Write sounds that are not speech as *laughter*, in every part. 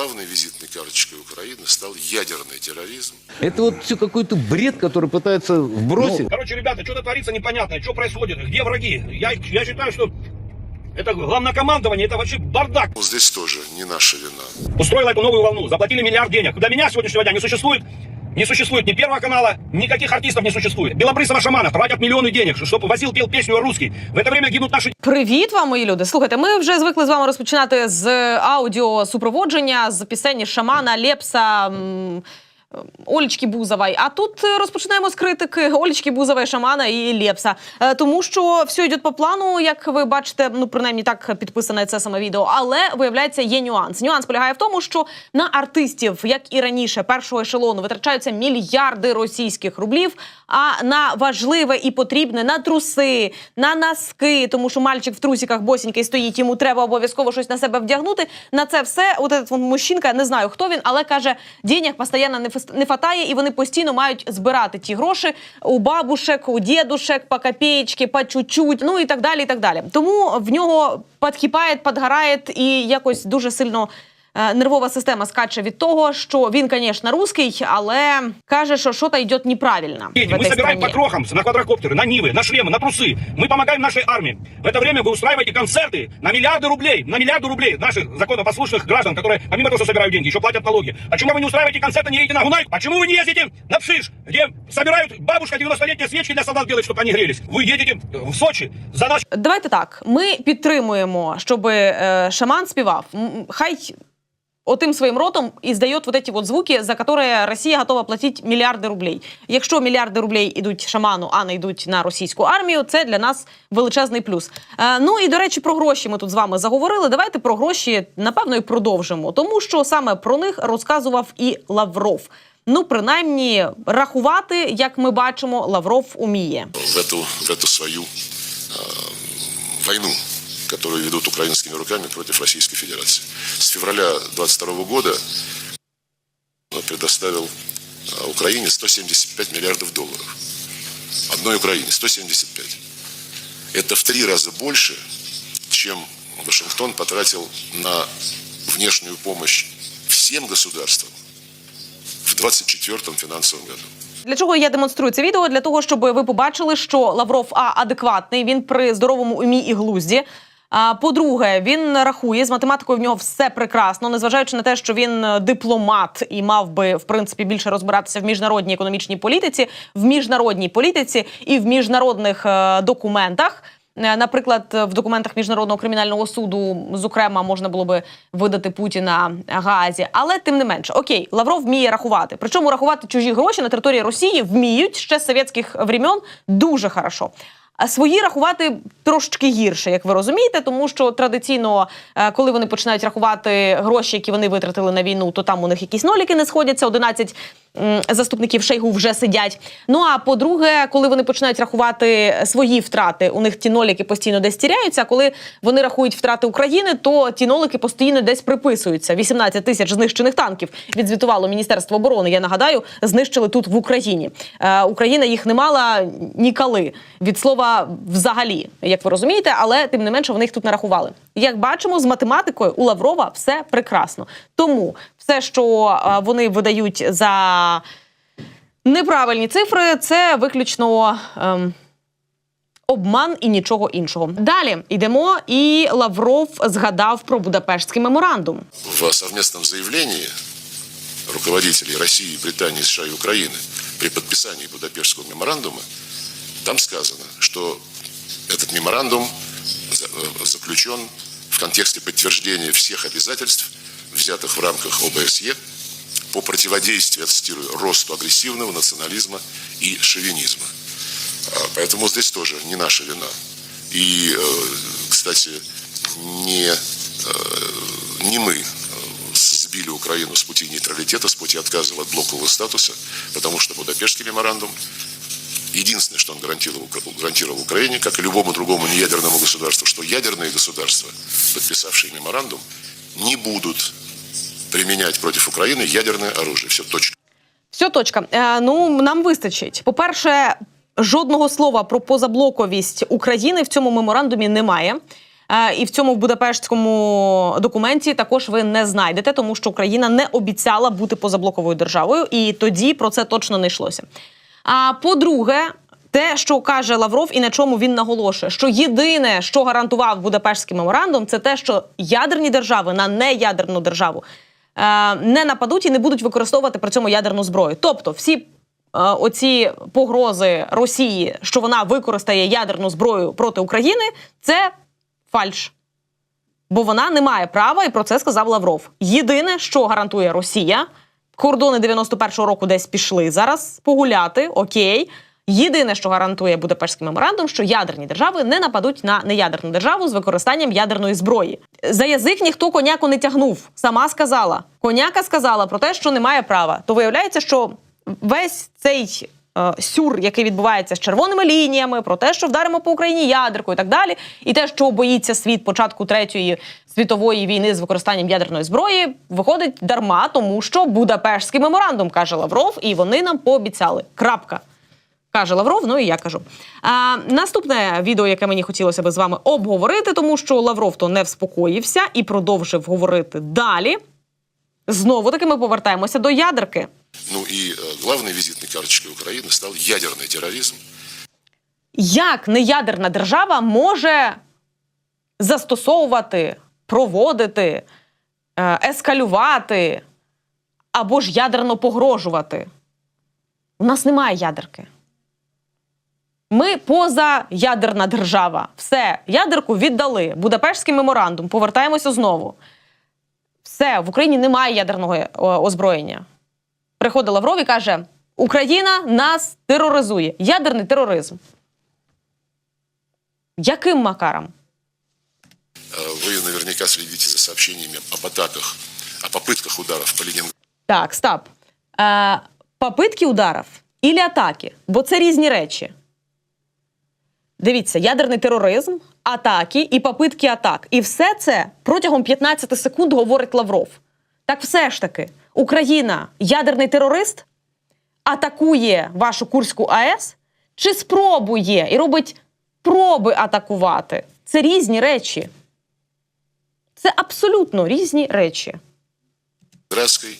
главной визитной карточкой Украины стал ядерный терроризм. Это вот все какой-то бред, который пытаются вбросить. Короче, ребята, что-то творится непонятное, что происходит, где враги. Я, я считаю, что это главнокомандование, это вообще бардак. Вот здесь тоже не наша вина. Устроила эту новую волну, заплатили миллиард денег. Для меня сегодняшнего дня не существует не существует ни Первого канала, никаких артистов не существует. Белобрысова шамана тратят миллионы денег, чтобы возил, пел песню русский. В это время гибнут наши Привіт вам, мої люди. Слухайте, ми вже звикли з вами розпочинати з аудіо супроводження з пісені Шамана, Лепса. м, Олічки Бузової. А тут е, розпочинаємо з критики Олічки Бузової, Шамана і Лепса. Е, Тому що все йде по плану, як ви бачите, ну принаймні так підписане це саме відео. Але виявляється, є нюанс. Нюанс полягає в тому, що на артистів, як і раніше, першого ешелону витрачаються мільярди російських рублів. А на важливе і потрібне на труси, на носки, тому що мальчик в трусиках босінький стоїть, йому треба обов'язково щось на себе вдягнути. На це все, от этот мужчинка, не знаю хто він, але каже, денег постійно не не фатає, і вони постійно мають збирати ті гроші у бабушек, у дідушек, по копеечки, по чуть-чуть, ну і так далі. і так далі. Тому в нього підхіпає, підгорає і якось дуже сильно. е, Нервова система скаче від того, що він, звісно, русський, але каже, що щось йде неправильно. дети. в Мы этой собираем стране. по крохам, на квадрокоптеры, на Нивы, на шлемы, на трусы. Мы помогаем нашей армии. В это время вы устраиваете концерты на миллиарды рублей, на миллиарды рублей наших законопослушных граждан, которые помимо того, что собирают деньги, еще платят налоги. Почему вы не устраиваете концерты, не едете на Гунай? Почему вы не ездите на Пшиш, где собирают бабушка 90-летние свечки для солдат делать, чтобы они грелись? Вы едете в Сочи за наш Давайте так. Ми підтримуємо, щоб е, шаман співав. М, Хай отим своїм ротом і здає вот эти вот звуки, за які Росія готова платити мільярди рублей. Якщо мільярди рублей йдуть шаману, а не йдуть на російську армію, це для нас величезний плюс. Е, ну і до речі, про гроші ми тут з вами заговорили. Давайте про гроші напевно і продовжимо, тому що саме про них розказував і Лавров. Ну, принаймні, рахувати, як ми бачимо, Лавров уміє. В эту, в эту свою э, войну, которую ведут украинскими руками против Российской Федерации. С февраля 22 года предоставил Украине 175 миллиардов долларов. Одной Украине 175. Это в три раза больше, чем Вашингтон потратил на внешнюю помощь всем государствам в 24 финансовом году. Для чого я демонструю це відео? Для того, щоб ви побачили, що Лавров а адекватний, він при здоровому умі і глузді. А по-друге, він рахує з математикою. В нього все прекрасно, незважаючи на те, що він е, дипломат і мав би в принципі більше розбиратися в міжнародній економічній політиці, в міжнародній політиці і в міжнародних е, документах. Е, Наприклад, в документах міжнародного кримінального суду, зокрема, можна було би видати Путіна Гаазі, але тим не менше, окей, Лавров вміє рахувати. Причому рахувати чужі гроші на території Росії вміють ще з совєтських времен дуже хорошо. А свої рахувати трошечки гірше, як ви розумієте, тому що традиційно, е, коли вони починають рахувати гроші, які вони витратили на війну, то там у них якісь ноліки не сходяться. 11 м, заступників Шейгу вже сидять. Ну а по-друге, коли вони починають рахувати свої втрати, у них ті ноліки постійно десь тіряються. Коли вони рахують втрати України, то ті нолики постійно десь приписуються. 18 тисяч знищених танків відзвітувало Міністерство оборони. Я нагадаю, знищили тут в Україні. Е, Україна їх не мала ніколи від слова взагалі, як ви розумієте, але тим не менше вони їх тут нарахували. Як бачимо, з математикою у Лаврова все прекрасно. Тому все, що е, вони видають за неправильні цифри, це виключно. ем, Обман і нічого іншого. Далі йдемо, і Лавров згадав про Будапештський меморандум. в совместном заявлении руководителей России, Британии, США и Украины при подписании Будапештского меморандума, там сказано, что этот меморандум за- э, заключен в контексте подтверждения всех обязательств, взятых в рамках ОБСЕ, по противодействию, я цитирую, росту агрессивного национализма и шовинизма. А, Поэтому здесь тоже не наша вина. И, э, кстати, не, э, не мы э, сбили Украину с пути нейтралитета, с пути отказа от блокового статуса, потому что Будапештский меморандум единственное, что он гарантировал, гарантировал Украине, как и любому другому неядерному государству, что ядерные государства, подписавшие меморандум, не будут применять против Украины ядерное оружие. Все, точка. Все, точка. Е, ну нам вистачить. По-перше, жодного слова про позаблоковість України в цьому меморандумі немає. Е, І в цьому Будапештському документі також ви не знайдете, тому що Україна не обіцяла бути позаблоковою державою, і тоді про це точно не йшлося. А по-друге, те, що каже Лавров, і на чому він наголошує, що єдине, що гарантував Будапештський меморандум, це те, що ядерні держави на неядерну державу не нападуть і не будуть використовувати при цьому ядерну зброю. Тобто, всі е, оці погрози Росії, що вона використає ядерну зброю проти України, це фальш. Бо вона не має права, і про це сказав Лавров. Єдине, що гарантує Росія, кордони 91-го року десь пішли зараз погуляти, окей. Єдине, що гарантує Будапештський меморандум, що ядерні держави не нападуть на неядерну державу з використанням ядерної зброї. За язик ніхто коняку не тягнув. Сама сказала. Коняка сказала про те, що немає права. То виявляється, що весь цей е, сюр, який відбувається з червоними лініями, про те, що вдаримо по Україні ядеркою і так далі, і те, що боїться світ початку третьої світової війни з використанням ядерної зброї, виходить дарма, тому що Будапештський меморандум каже Лавров, і вони нам пообіцяли. Крапка. Каже Лавров, ну і я кажу. А, наступне відео, яке мені хотілося би з вами обговорити, тому що Лавров то не вспокоївся і продовжив говорити далі. Знову таки ми повертаємося до ядерки. Ну и э, главной визитной карточкой Украины стал ядерный терроризм. Як неядерна держава може застосовувати, проводити, е, ескалювати або ж ядерно погрожувати? У нас немає ядерки. Ми позаядерна держава. Все, ядерку віддали. Будапештський меморандум. Повертаємося знову. Все, в Україні немає ядерного е, озброєння. Приходить Лавров і каже: Україна нас тероризує. Ядерний тероризм. Яким макаром? Э, Вы наверняка следите за сообщениями об атаках, о попытках ударов по Ленинграду. Так, стоп. Е, попитки ударів і атаки, бо це різні речі. Дивіться, ядерний тероризм, атаки і попитки атак. І все це протягом 15 секунд говорить Лавров. Так все ж таки, Україна ядерний терорист атакує вашу Курську АЕС чи спробує і робить проби атакувати. Це різні речі. Це абсолютно різні речі. Ленинградской,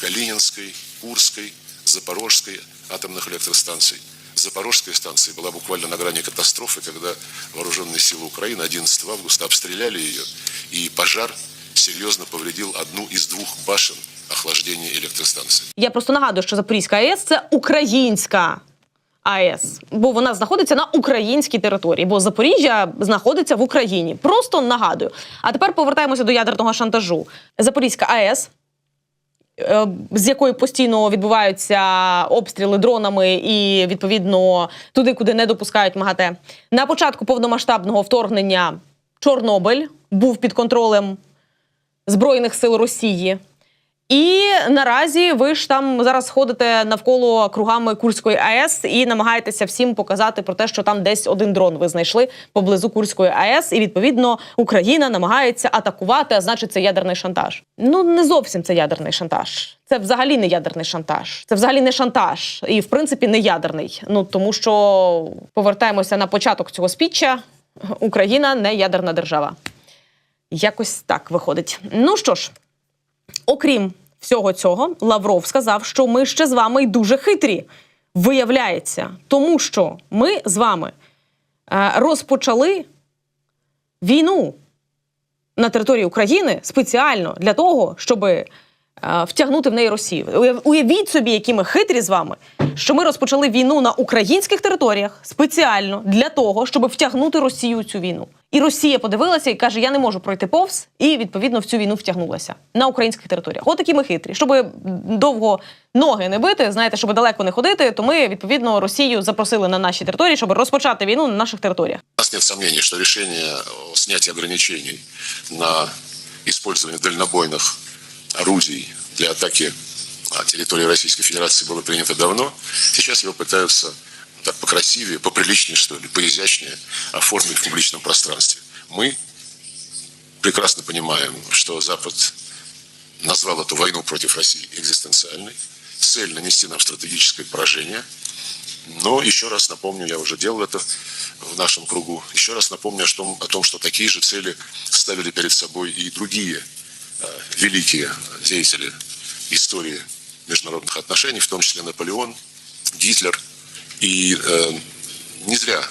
Калининской, Курской, Запорожской атомных электростанций. Запорожская станция была буквально на грани катастрофы, когда вооруженные силы Украины 11 августа обстреляли ее, и пожар серьезно повредил одну из двух башен охлаждения электростанции. Я просто нагадую, що Запорізька АЕС це українська АЕС, бо вона знаходиться на українській території, бо Запоріжжя знаходиться в Україні. Просто нагадую. А тепер повертаємося до ядерного шантажу. Запорізька АЕС. е, З якої постійно відбуваються обстріли дронами і відповідно туди, куди не допускають МАГАТЕ. На початку повномасштабного вторгнення Чорнобиль був під контролем Збройних сил Росії. І наразі ви ж там зараз ходите навколо кругами Курської АЕС і намагаєтеся всім показати про те, що там десь один дрон ви знайшли поблизу Курської АЕС, і відповідно Україна намагається атакувати, а значить, це ядерний шантаж. Ну не зовсім це ядерний шантаж. Це взагалі не ядерний шантаж. Це взагалі не шантаж, і в принципі не ядерний. Ну тому що повертаємося на початок цього спіччя. Україна не ядерна держава. Якось так виходить. Ну що ж, окрім всього цього, Лавров сказав, що ми ще з вами й дуже хитрі. Виявляється, тому що ми з вами е, розпочали війну на території України спеціально для того, щоб е, втягнути в неї Росію. Уяв- Уявіть собі, які ми хитрі з вами, що ми розпочали війну на українських територіях спеціально для того, щоб втягнути Росію у цю війну. І Росія подивилася і каже: Я не можу пройти повз, і відповідно в цю війну втягнулася на українських територіях. От такі ми хитрі. Щоб довго ноги не бити, знаєте, щоб далеко не ходити, то ми відповідно Росію запросили на наші території, щоб розпочати війну на наших територіях. У нас нет сомнений, что решение о ограничений на использование дальнобойных орудий для атаки территории Российской Федерации было принято давно. Сейчас его пытаются так покрасивее, поприличнее, что ли, поизящнее оформить в публичном пространстве. Мы прекрасно понимаем, что Запад назвал эту войну против России экзистенциальной. Цель нанести нам стратегическое поражение. Но еще раз напомню, я уже делал это в нашем кругу, еще раз напомню о том, о том что такие же цели ставили перед собой и другие великие деятели истории международных отношений, в том числе Наполеон, Гитлер. И э, не зря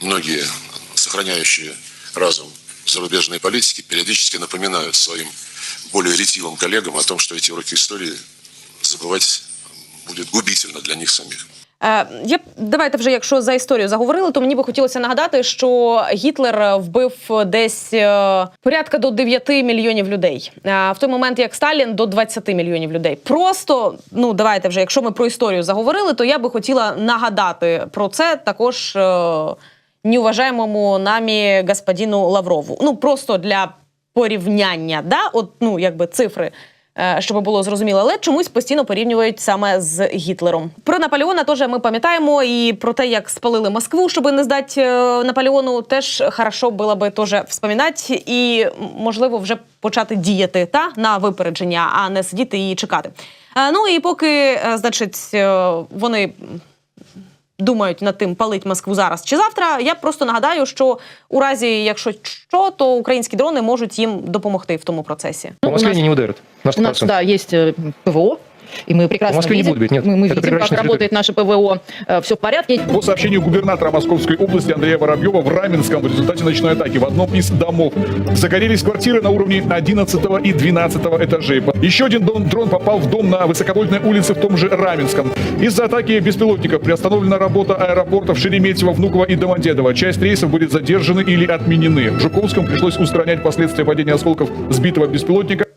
многие сохраняющие разум зарубежные политики периодически напоминают своим более ретивым коллегам о том, что эти уроки истории забывать будет губительно для них самих. Е, я давайте вже, якщо за історію заговорили, то мені би хотілося нагадати, що Гітлер вбив десь е, порядка до 9 мільйонів людей. Е, в той момент як Сталін до 20 мільйонів людей. Просто ну давайте вже, якщо ми про історію заговорили, то я би хотіла нагадати про це також неуважаємому намі господину Лаврову. Ну просто для порівняння, да, от ну якби цифри. Е, Щоб було зрозуміло, але чомусь постійно порівнюють саме з Гітлером. Про Наполеона теж ми пам'ятаємо, і про те, як спалили Москву, щоб не здати е, Наполеону, теж хорошо було би теж вспоминати і можливо вже почати діяти та на випередження, а не сидіти і чекати. Е, Ну і поки, значить, вони думають над тим, палить Москву зараз чи завтра. Я просто нагадаю, що у разі, якщо що, то українські дрони можуть їм допомогти в тому процесі. По Ну, у нас- не ударят. На У нас, да, есть э, ПВО, и мы прекрасно В Москве не видим, будет бить, нет. мы, мы Это видим, как приграничная работает наше ПВО. все в порядке. По сообщению губернатора Московской области Андрея Воробьева, в Раменском в результате ночной атаки в одном из домов загорелись квартиры на уровне 11 и 12 этажей. Еще один дрон попал в дом на высоковольтной улице в том же Раменском. Из-за атаки беспилотников приостановлена работа аэропортов Шереметьево, Внуково и Домодедово. Часть рейсов будет задержаны или отменены. В Жуковском пришлось устранять последствия падения осколков сбитого беспилотника.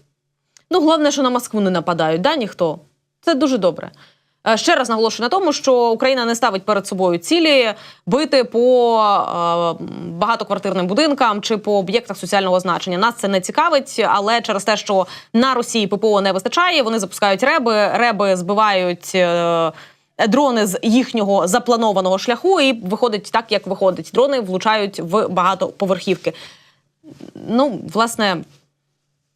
Ну, головне, що на Москву не нападають, да, ніхто. Це дуже добре. Е, Ще раз наголошую на тому, що Україна не ставить перед собою цілі бити по е, багатоквартирним будинкам чи по об'єктах соціального значення. Нас це не цікавить, але через те, що на Росії ППО не вистачає, вони запускають реби, реби збивають. Е, Дрони з їхнього запланованого шляху, і виходить так, як виходить. Дрони влучають в багатоповерхівки. Ну, власне,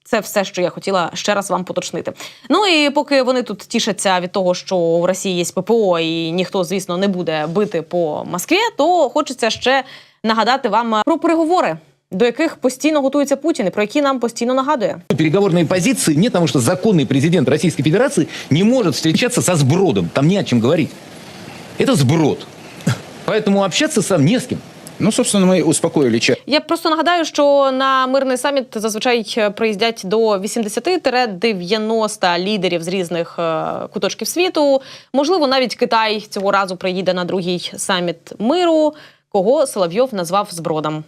це все, що я хотіла ще раз вам поточнити. Ну і поки вони тут тішаться від того, що в Росії є ППО, і ніхто, звісно, не буде бити по Москві, то хочеться ще нагадати вам про переговори, до яких постійно готується Путін, і про які нам постійно нагадує. Переговорной позиции нет, потому что законный президент Российской Федерации не может встречаться со сбродом. Там не о чем говорить. Это сброд. Поэтому общаться сам не с кем. Ну, собственно, мы успокоили часть Я просто нагадаю, що на мирний саміт зазвичай приїздять до 80-90 лідерів з різних е, куточків світу. Можливо, навіть Китай цього разу приїде на другий саміт миру, кого Соловйов назвав збродом.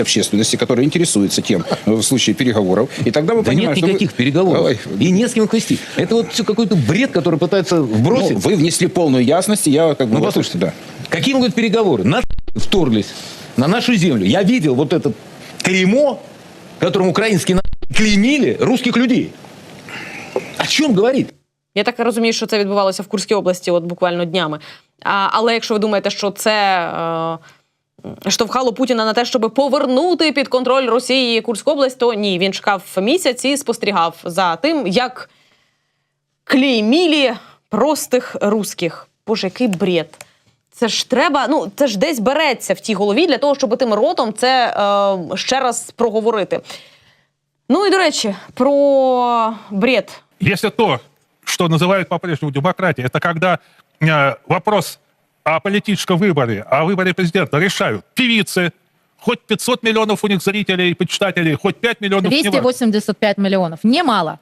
общественности, которая интересуется тем э, в случае переговоров. И тогда мы Да понимаем, нет что вы- никаких переговоров. Ой, И не с кем их вести. Это вот все какой-то бред, который пытается ну, вбросить. вы внесли полную ясность, и я как бы... Ну, вот- послушайте, да. Какие могут переговоры? На Вторглись на нашу землю. Я видел вот это клеймо, которым украинские клеймили русских людей. О чем говорит? Я так розумію, що це відбувалося в Курській області, от буквально днями. А, але якщо ви думаєте, що це е, штовхало Путіна на те, щоб повернути під контроль Росії Курську область, то ні, він чекав місяць і спостерігав за тим, як клеймілі простих русських. Боже, який бред. Це ж треба, ну це ж десь береться в тій голові для того, щоб тим ротом це е, ще раз проговорити. Ну і до речі, про бред. Если то, что называют по-прежнему демократией, это когда э, вопрос о политическом выборе, о выборе президента решают певицы, хоть 500 миллионов у них зрителей, почитателей, хоть 5 миллионов... неважно. 285 миллионов. Немало.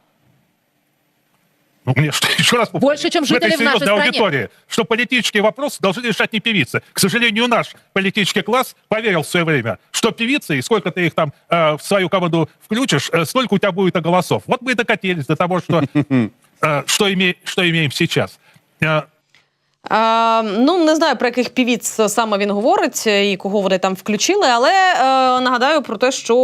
Ну, мне что, *laughs* еще раз повторю, Больше, чем в этой жители в нашей серьезной стране. аудитории, что политические вопросы должны решать не певицы. К сожалению, наш политический класс поверил в свое время, что певицы, и сколько ты их там э, в свою команду включишь, э, столько у тебя будет и голосов. Вот мы и докатились до того, что, *laughs* э, что, име- что имеем сейчас. Э, Е, ну, не знаю, про яких півіц саме він говорить і кого вони там включили, але е, нагадаю про те, що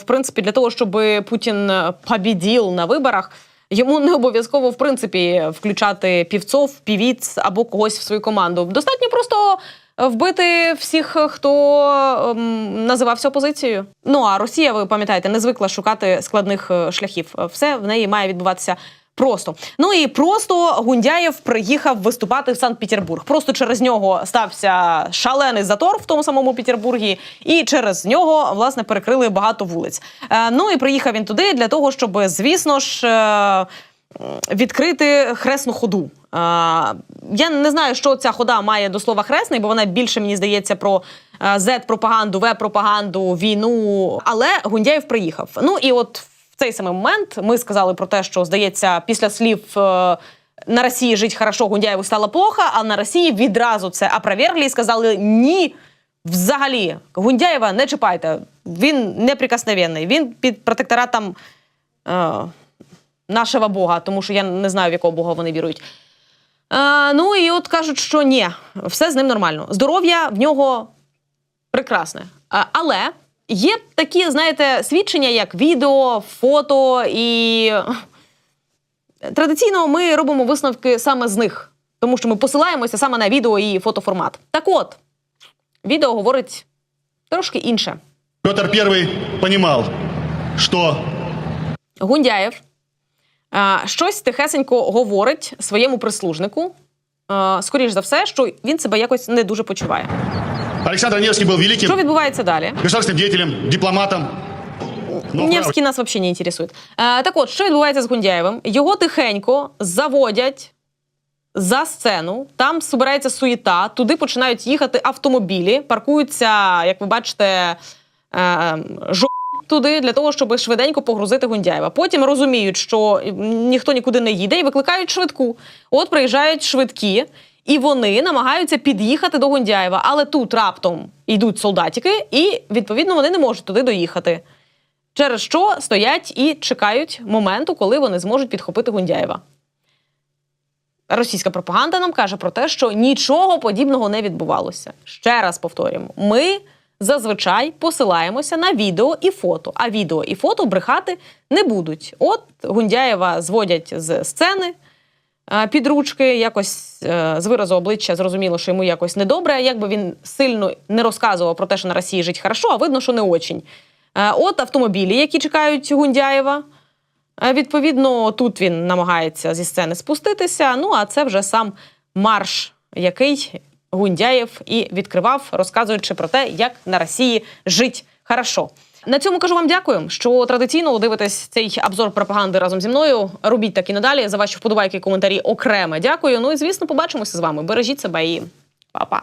в принципі для того, щоб Путін побіділ на виборах, йому не обов'язково в принципі включати півцов, півіц або когось в свою команду. Достатньо просто вбити всіх, хто ем, називався опозицією. Ну а Росія, ви пам'ятаєте, не звикла шукати складних е, шляхів. Все в неї має відбуватися Просто ну і просто Гундяєв приїхав виступати в Санкт-Петербург. Просто через нього стався шалений затор в тому самому Петербургі, і через нього власне перекрили багато вулиць. Е, ну і приїхав він туди для того, щоб, звісно ж. Е, відкрити хресну ходу. Е, я не знаю, що ця хода має до слова хресний, бо вона більше мені здається про е, Z-пропаганду, В-пропаганду, війну. Але Гундяєв приїхав. Ну і от в цей самий момент ми сказали про те, що здається, після слів. е, на Росії жить хорошо, Гундяєву стало плохо, а на Росії відразу це опровергли і сказали ні. Взагалі, Гундяєва не чіпайте. Він неприкосновенний. Він під протекторатом е, нашого Бога, тому що я не знаю, в якого Бога вони вірують. Е, ну і от кажуть, що ні, все з ним нормально. Здоров'я в нього прекрасне. Е, але є такі, знаєте, свідчення, як відео, фото, і традиційно ми робимо висновки саме з них, тому що ми посилаємося саме на відео і фотоформат. Так от, відео говорить трошки інше. Петр I понимал, что Гундяєв щось тихесенько говорить своєму прислужнику. Скоріш за все, що він себе якось не дуже почуває. Александр Невский был великим Що відбувається далі? государственным деятелем, дипломатом. Но Невський нас взагалі не інтересує. Е, так от, що відбувається з Гундяєвим? Його тихенько заводять за сцену, там збирається суєта, туди починають їхати автомобілі, паркуються, як ви бачите, е, жо туди для того, щоб швиденько погрузити Гундяєва. Потім розуміють, що ніхто нікуди не їде, і викликають швидку. От приїжджають швидкі, і вони намагаються під'їхати до Гундяєва, але тут раптом йдуть солдатики, і відповідно вони не можуть туди доїхати. Через що стоять і чекають моменту, коли вони зможуть підхопити Гундяєва. Російська пропаганда нам каже про те, що нічого подібного не відбувалося. Ще раз повторюємо: ми зазвичай посилаємося на відео і фото, а відео і фото брехати не будуть. От Гундяєва зводять з сцени під ручки, якось е, з виразу обличчя зрозуміло, що йому якось недобре. Якби він сильно не розказував про те, що на Росії жить хорошо, а видно, що не очень. Е, От автомобілі, які чекають Гундяєва. Е, Відповідно, тут він намагається зі сцени спуститися. Ну а це вже сам марш, який Гундяєв і відкривав, розказуючи про те, як на Росії жить хорошо. На цьому кажу вам дякую, що традиційно дивитесь цей обзор пропаганди разом зі мною. Робіть так і надалі. За ваші вподобайки, коментарі окремо. Дякую. Ну і звісно, побачимося з вами. Бережіть себе і па-па.